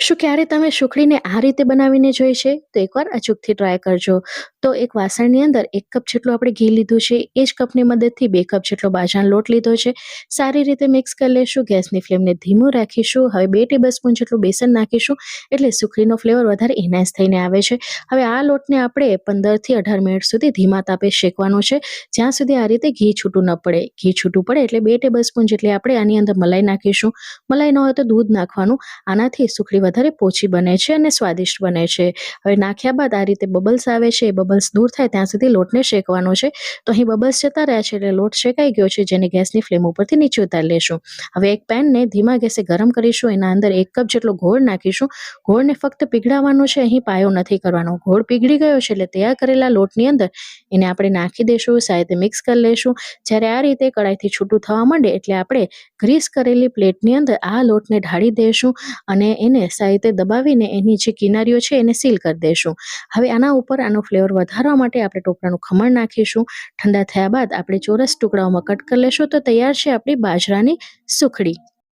શું ક્યારે તમે સુખડીને આ રીતે બનાવીને જોઈ છે? તો એકવાર અચૂકથી ટ્રાય કરજો. તો એક વાસણની અંદર એક કપ જેટલું આપણે ઘી લીધું છે. એ જ કપની મદદથી બે કપ જેટલો બાજરાનો લોટ લીધો છે. સારી રીતે મિક્સ કરી લેશું. ગેસની ફ્લેમને ધીમું રાખીશું. હવે બે ટેબલ સ્પૂન જેટલું બેસન નાખીશું. એટલે સુખડીનો ફ્લેવર વધારે એનહાન્સ થઈને આવે છે. હવે આ લોટને આપણે પંદરથી અઢાર મિનિટ સુધી ધીમા તાપે શેકવાનો છે. જ્યાં સુધી આ રીતે ઘી છૂટું ન પડે. ઘી છૂટું પડે એટલે બે ટેબલ સ્પૂન જેટલી આપણે આની અંદર મલાઈ નાખીશું. મલાઈ ન હોય તો દૂધ નાખવાનું. આનાથી સુખડી વધારે પોચી બને છે અને સ્વાદિષ્ટ બને છે. હવે નાખ્યા બાદ આ રીતે બબલ્સ આવે છે, એ બબલ્સ દૂર થાય ત્યાં સુધી લોટને શેકવાનો છે. તો અહીં બબલ્સ જતા રહ્યા છે એટલે લોટ શેકાઈ ગયો છે, જેને ગેસની ફ્લેમ ઉપરથી નીચે ઉતારી લેશું. હવે એક પેનને ધીમા ગેસે ગરમ કરીશું, એના અંદર એક કપ જેટલો ગોળ નાખીશું. ગોળને ફક્ત પીગળાવવાનો છે, અહીં પાયો નથી કરવાનો. ગોળ પીગળી ગયો છે એટલે તૈયાર કરેલા લોટની અંદર એને આપણે નાખી દઈશું સાથે મિક્સ કરી લઈશું. જ્યારે આ રીતે કડાઈથી છૂટું થવા માંડે એટલે આપણે ગ્રીસ કરેલી પ્લેટની અંદર આ લોટને ઢાળી દઈશું અને એને સાઈડે દબાવીને એની જે કિનારીઓ છે એને સીલ કરી દઈશું. હવે આના ઉપર આનો ફ્લેવર વધારવા માટે આપણે ટોપરાનું ખમણ નાખીશું. ઠંડા થયા બાદ આપણે ચોરસ ટુકડાઓમાં કટ કરી લેશું તો તૈયાર છે આપણી બાજરાની સુખડી.